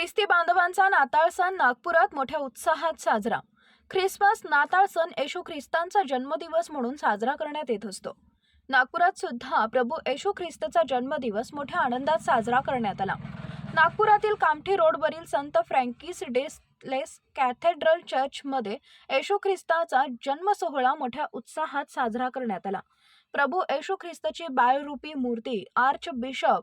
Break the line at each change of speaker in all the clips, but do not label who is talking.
ख्रिस्ती बांधवांचा नाताळ सण नागपुरात मोठ्या उत्साहात साजरा. ख्रिसमस नाताळ सण येशू ख्रिस्तांचा जन्मदिवस म्हणून साजरा करण्यात येत असतो. नागपुरात सुद्धा प्रभू येशू ख्रिस्तचा जन्मदिवस मोठ्या आनंदात साजरा करण्यात आला. नागपुरातील कामठी रोडवरील संत फ्रँकिस डेसलेस कॅथेड्रल चर्चमध्ये येशू ख्रिस्ताचा जन्म सोहळा मोठ्या उत्साहात साजरा करण्यात आला. प्रभू येशू ख्रिस्तची बाळरूपी मूर्ती आर्च बिशप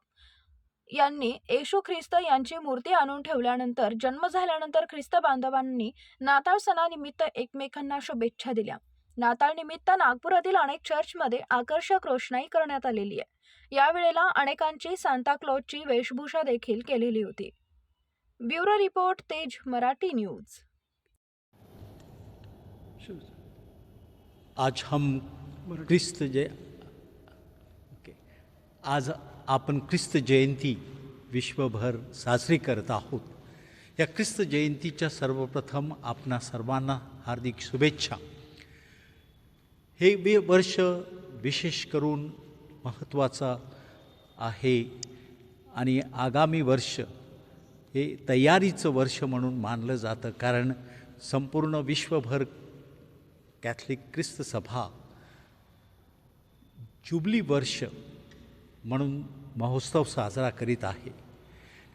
यांनी येशू ख्रिस्त यांची मूर्ती आणून ठेवल्यानंतर जन्म झाल्यानंतर ख्रिस्त बांधवांनी नाताळ सणानिमित्त एकमेकांना शुभेच्छा दिल्या. नाताळ निमित्त नागपुरातील अनेक चर्चमध्ये आकर्षक रोषणाई करण्यात आलेली आहे. यावेळेला अनेकांची सांताक्लॉजची वेशभूषा देखील केलेली होती. ब्युरो रिपोर्ट तेज मराठी न्यूज.
आज हम ख्रिस्त जय आज आपण ख्रिस्त जयंती विश्वभर साजरी करत आहोत. या ख्रिस्त जयंतीच्या सर्वप्रथम आपणा सर्वांना हार्दिक शुभेच्छा. हे वे वर्ष विशेष करून महत्त्वाचं आहे आणि आगामी वर्ष हे तयारीचं वर्ष म्हणून मानलं जातं कारण संपूर्ण विश्वभर कॅथलिक ख्रिस्त सभा जुबली वर्ष म्हणून महोत्सव साजरा करीत आहे.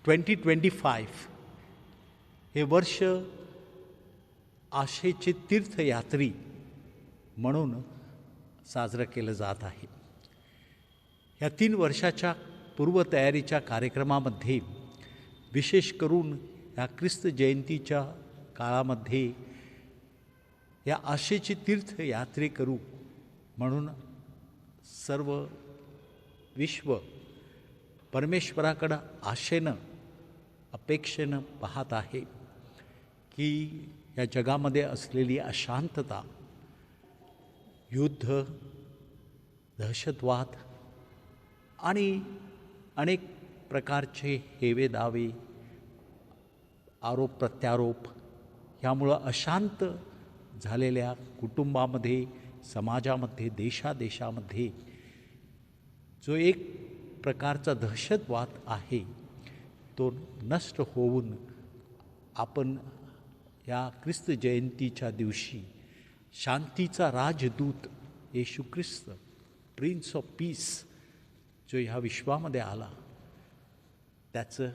ट्वेंटी ट्वेंटी फाईव्ह हे वर्ष आशेचे तीर्थयात्री म्हणून साजरं केलं जात आहे. या तीन वर्षाच्या पूर्वतयारीच्या कार्यक्रमामध्ये विशेष करून या ख्रिस्त जयंतीच्या काळामध्ये या आशेची तीर्थयात्रे करू म्हणून सर्व विश्व परमेश्वराकडं आशेनं अपेक्षेनं पाहत आहे की या जगामध्ये असलेली अशांतता युद्ध दहशतवाद आणि अनेक प्रकारचे हेवे दावे आरोप प्रत्यारोप ह्यामुळं अशांत झालेल्या कुटुंबामध्ये समाजामध्ये देशादेशामध्ये जो एक प्रकारचा दहशतवाद आहे तो नष्ट होऊन आपण या ख्रिस्त जयंतीच्या दिवशी शांतीचा राजदूत Yeshu Khrist prince of peace जो ह्या विश्वामध्ये आला त्याचं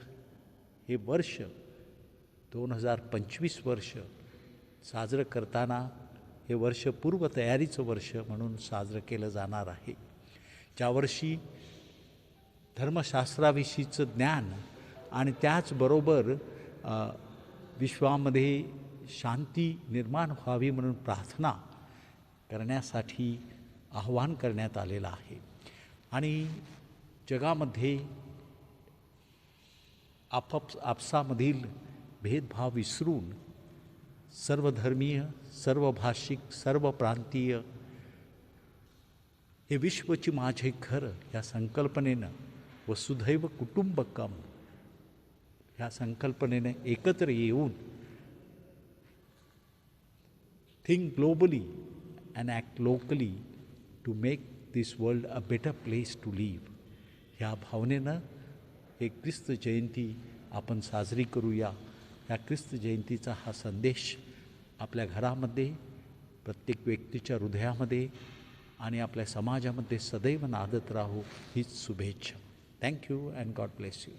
हे वर्ष दोन हजार पंचवीस वर्ष साजरं करताना हे वर्ष पूर्वतयारीचं वर्ष म्हणून साजरं केलं जाणार आहे. ज्यावर्षी धर्मशास्त्राविषयीचं ज्ञान आणि त्याचबरोबर विश्वामध्ये शांती निर्माण व्हावी म्हणून प्रार्थना करण्यासाठी आव्हान करण्यात आलेलं आहे. आणि जगामध्ये आपाप आपसामधील भेदभाव विसरून सर्वधर्मीय सर्वभाषिक सर्व प्रांतीय हे विश्वची माझे घर या संकल्पनेनं वसुधैव कुटुंबकम ह्या संकल्पनेने एकत्र येऊन think globally and act locally to make this world a better place to live ह्या भावनेनं हे ख्रिस्त जयंती आपण साजरी करूया. या ख्रिस्त जयंतीचा हा संदेश आपल्या घरामध्ये प्रत्येक व्यक्तीच्या हृदयामध्ये आणि आपल्या समाजामध्ये सदैव नादत राहू हीच शुभेच्छा. Thank you and God bless you